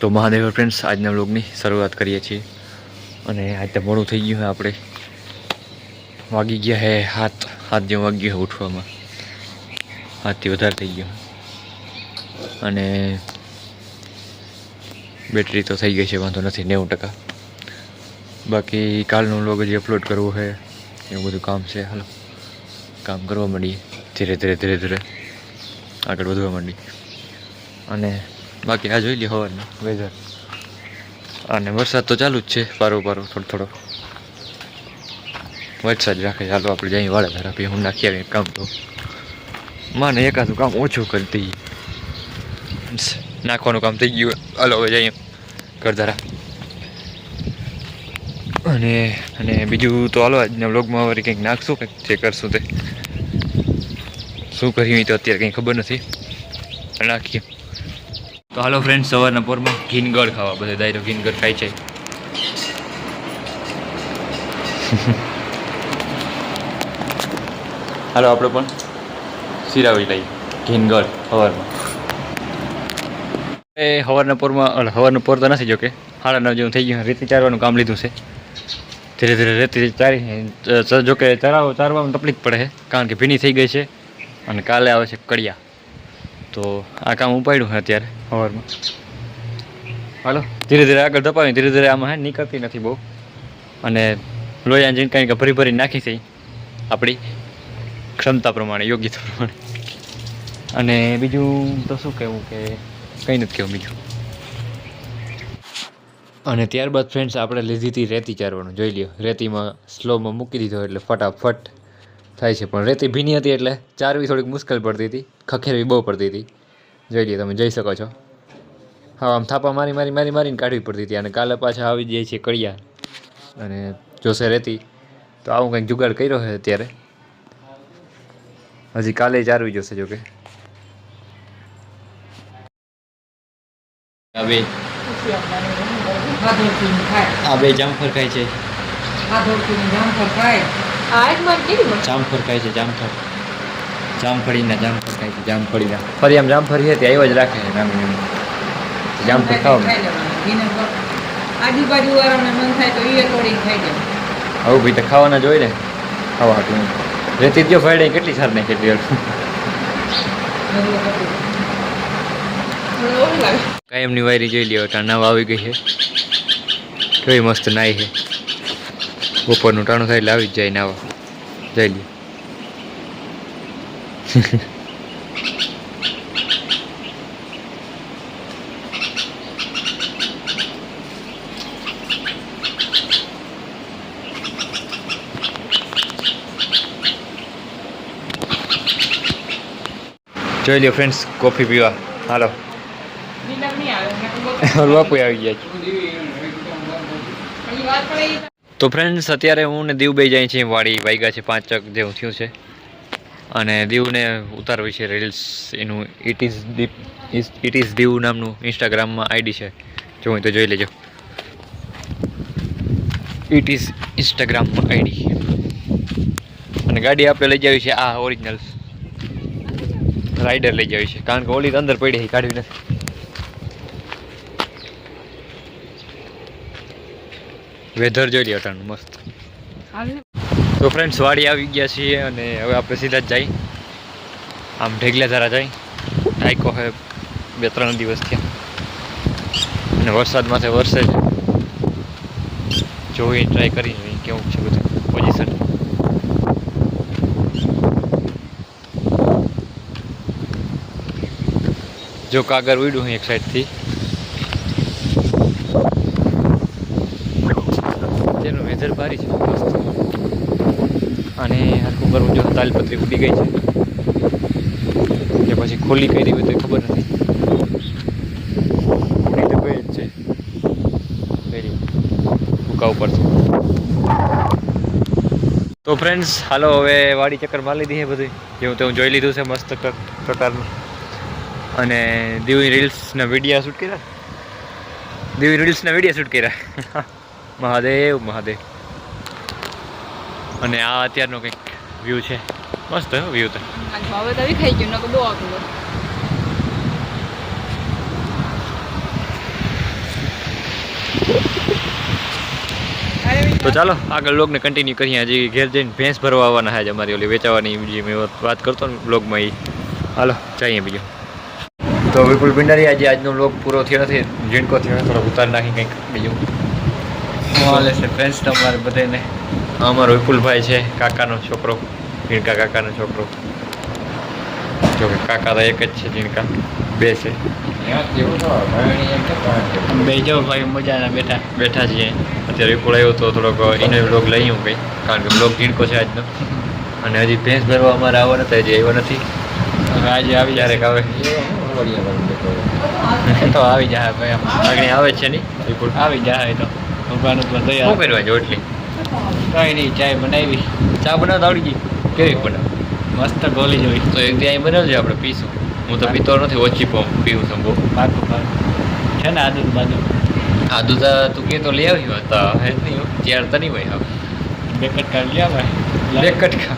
તો મહાદેવ ફ્રેન્ડ્સ આજના વ્લોગની શરૂઆત કરીએ છીએ. અને આજ તો મોડું થઈ ગયું હોય આપણે. વાગી ગયા હે હાથ હાથ જેવું વાગી હોય ઉઠવામાં. હાથથી વધારે થઈ ગયો. અને બેટરી તો થઈ ગઈ છે, વાંધો નથી, નેવું ટકા. બાકી કાલનું વ્લોગ હજી અપલોડ કરવું છે. એવું બધું કામ છે. હાલો. કામ કરવા માંડીએ. ધીરે ધીરે ધીરે ધીરે. આગળ વધવા માંડી અને બાકી આ જોઈ લે હવાનું વેધર અને વરસાદ તો ચાલુ જ છે પારો પારો થોડો થોડો. વરસાદ રાખે ચાલો આપણે જઈએ વાળા ધારા પી હું નાખી આવીએ કામ તો. માને એકાદું કામ ઓછું કરી દઈએ. નાખવાનું કામ થઈ ગયું. હાલો હવે જઈએ કરધારા અને અને બીજું તો હાલો આજના બ્લોગમાં વળી કંઈક નાખશું કંઈક જે કરશું તે. શું કર્યું તો અત્યારે કંઈ ખબર નથી. નાખીએ. હાલો ફ્રેન્ડ સવારના પોરમાં ઘીનગઢ ખાવા. બધા દાયરો ઘીનગઢ ખાય છે. હાલો આપણે પણ સિરાવી લઈએ. ઘીનગઢ સવારમાં. એ સવારના પોરમાં અલા, સવારના પોર તો નથી જોકે. સાડા નવ જેવું થઈ ગયું. રેતી ચારવાનું કામ લીધું છે. ધીરે ધીરે રેતી ચારી જોકે ચરાવ ચારવામાં તકલીફ પડે છે. કારણ કે ભીની થઈ ગઈ છે. અને કાલે આવે છે કડિયા. તો આ કામ ઉપાડ્યું છે અત્યારે. સવારમાં હાલો. ધીરે ધીરે આગળ ધપાવી ધીરે ધીરે આમાં હે નીકળતી નથી બહુ. અને લોયા જીન કંઈક ભરી ભરી નાખી છે આપણી ક્ષમતા પ્રમાણે યોગ્યતા પ્રમાણે. અને બીજું તો શું કહેવું કે કંઈ નથી કહેવું બીજું. અને ત્યારબાદ ફ્રેન્ડ્સ આપણે લીધી હતી રેતી ચારવાનું. જોઈ લ્યો રેતીમાં સ્લોમાં મૂકી દીધો એટલે ફટાફટ થાય છે. પણ રેતી ભીની હતી એટલે ચારવી થોડીક મુશ્કેલ પડતી હતી. ખખેરવી બહુ પડતી હતી. જોઈ લઈએ તમે, જઈ શકો છો. હા, આમ થાપા મારી મારી મારી, મારીને કાઢવી પડતી હતી અને કાલે પાછા આવી જાય છે કડિયા. અને જોશે રેતી, તો આવું કંઈક જુગાડ કર્યો છે અત્યારે. હજી કાલે ચારવી જોશે જોકે. આ બે. આ જામફળ ખાય છે. ભાદરથી જામફળ ખાય. જામફળ ખાય છે જામફળ. જામફળીના જામફળ ખાય છે જામફળીના. ફરી આમ જામફળ છે ત્યાં આવ્યા જ રાખે છે જામફળ ખાવ ખાઈ લેવાનું ઘીને બ- આજુબાજુ વાળાને મન થાય તો એ તોડીને ખાઈ જાય આવું ભાઈ તો ખાવાના જોઈ ને ખાવા હાટું રેતી જો ફાઈડે કેટલી સાર ને કેટલી હતું. કાયમની વાયરી જોઈ લ્યો ત્યાં નવ આવી ગઈ છે. કેવી મસ્ત નાઈ છે. બપોરનું ટાણું થાય એટલે આવી જ જાય નાવા જઈ લે જોઈ લ્યો ફ્રેન્ડ્સ કોફી પીવા હાલો બાપુ આવી ગયા છે તો ફ્રેન્ડ્સ અત્યારે હું ને દીવ બે જાય છે વાડી વાગ્યા છે, પાંચ ચક જેવું થયું છે. અને દીવને ઉતારવી છે રીલ્સ એનું. It is Deep it is Diu નામનું ઇન્સ્ટાગ્રામમાં આઈડી છે. જો હોય તો જોઈ લેજો. ઇટ ઇઝ ઇન્સ્ટાગ્રામમાં આઈડી અને ગાડી આપણે લઈ જવી છે આ ઓરિજિનલ રાઈડર લઈ જવી છે. કારણ કે ઓલી અંદર પડી કાઢવી નથી. વેધર જોઈ લ્યો ઠંડ, મસ્ત. તો ફ્રેન્ડ્સ વાડી આવી ગયા છીએ અને હવે આપણે સીધા જ જઈ આમ ઢેગલા ધારા જઈ આઈકો હે બે ત્રણ દિવસ થયા. અને વરસાદ માથે વરસે જ. જોઈ ટ્રાય કરી જોઈએ કેવું છે બધું પોઝિશન જો કાગર ઉડ્યું હું એક સાઈડથી તેનું વેધર ભારી છે મસ્ત. અને હરખું કરવું જો તાલપત્રી ઉડી ગઈ છે. કે પછી ખોલી કરી હોય તો ખબર નથી. ઉડી તો ગઈ જ છે. વેરી ફૂકા ઉપર તો ફ્રેન્ડ્સ હાલો હવે વાડી ચક્કર મારી લીધી છે બધી જેવું તેવું જોઈ લીધું છે મસ્ત પ્રકારનું. અને દીવની રીલ્સના વિડીયા શૂટ કર્યા. દીવી રીલ્સના વીડિયો શૂટ કર્યા. મહાદેવ મહાદેવ. અને આ અત્યારનો કંઈક વ્યૂ છે. મસ્ત વ્યૂ તો. તો ચાલો આગળ લોગને કન્ટિન્યુ કરીએ. હજી ઘેર જઈને ભેંસ ભરવા આવવાના છે અમારી ઓલી વેચાવાની જે મેં વાત કરતો ને બ્લોગમાં એ હાલો જઈએ બીજો. તો વિપુલ ભંડારી આજે આજનો બ્લોગ પૂરો થયો નથી. જીણકો થયો થોડો ઉતાર નાખી કંઈક બીજું. હાલે છે ફ્રેન્ડ્સ તમારે બધાને અમારો વિપુલભાઈ છે કાકાનો છોકરો જીણકા કાકાનો છોકરો. જો કે કાકા તો એક જ છે જીણકા. બે છે. બે જો ભાઈ મજાના બેઠા. બેઠા છીએ. અત્યારે વિપુલ આવ્યો તો થોડોક એનો બ્લોગ લઈ હું કંઈ કારણ કે બ્લોગ જીણકો છે આજનો. અને હજી ભેંસ ભરવા અમારે આવવા નથી હજી આવ્યો નથી. આજે આવી ક્યારેક આવે. તો આવી જાય ભાઈ. આગળ આવે છે નહીં વિપુલ? આવી જાય તો. ભગવાન ઉપર શું દયા કરવા જો એટલી કઈ નહીં ચાય બનાવી. ચા બનાવતા આવડી ગઈ? કેવી બનાવ? મસ્ત ગોલી જોઈ. તો એક દી બનાવજે આપણે પીશું. હું તો પીતો નથી ઓછી પીવું છું બહુ. પાકું પાકું. છે ને આદુ બાજુ. આ તો તું કે તો લઈ આવ્યો હતો હે નહીં ત્યાર તો નહીં ભાઈ બે કટકા લઈ આવે બે કટકા.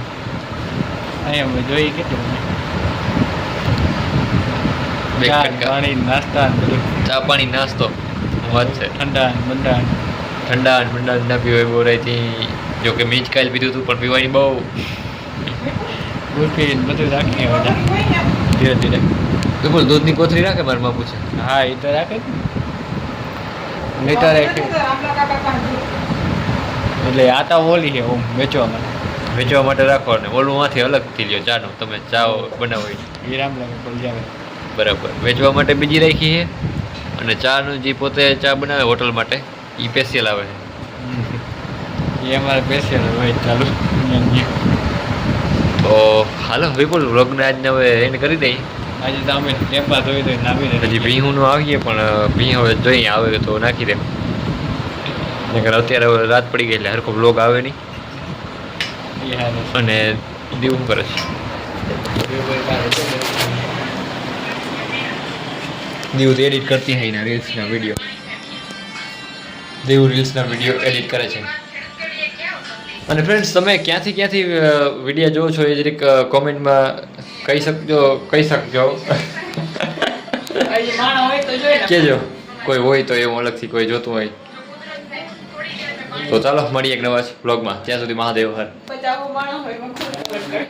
અહીંયા અમે જોઈ કેટલું બે કટકા. પાણી નાસ્તા ચા પાણી નાસ્તો. વાત છે. ઠંડા મંડા બંડા ઠંડા ઠંડા ના પીવાય બહુ રહી જો કે જ કાલ પીધું હતું પણ પીવાની બહુ ગુલ્ફી બધું રાખીએ બધા ધીરે ધીરે. બિલકુલ દૂધની કોથળી રાખે મારા બાપુ છે? હા એ તો રાખે. લીટર એક એટલે આ તો ઓલી છે ઓમ વેચવા માટે. વેચવા માટે રાખો ને. ઓલું માંથી અલગથી લ્યો ચાનું તમે ચા બનાવો. એ. રામ જાવે બરાબર. વેચવા માટે બીજી રાખી છે? અને ચાનું જે પોતે ચા બનાવે હોટલ માટે? એ પેશિયલ આવે. છે એ અમારે પેશિયલ હોય ચાલુ. તો હાલો વિપુલ વ્લોગને આજને હવે એન્ડ કરી દઈ. આજે તો અમે ટેમ્પા ધોઈ ધોઈ નામી હજી ભીહુંનું આવીએ પણ ભી હવે જોઈએ આવે તો નાખી દે. નકર અત્યારે હવે રાત પડી ગઈ એટલે હરખો વ્લોગ આવે નહીં. અને દીવ કરે છે દીવ તો એડિટ કરતી હોય એના રીલ્સના વીડિયો દીવ રીલ્સના વીડિયો એડિટ કરે છે. અને ફ્રેન્ડ્સ તમે ક્યાંથી ક્યાંથી વીડિયો જોવો છો એ જરીક કોમેન્ટમાં કહી શકજો કહી શકજો. કેજો, કોઈ હોય તો એવું અલગથી, કોઈ જોતું હોય. તો ચાલો, મળીએ એક નવા બ્લોગમાં ત્યાં સુધી મહાદેવ હર.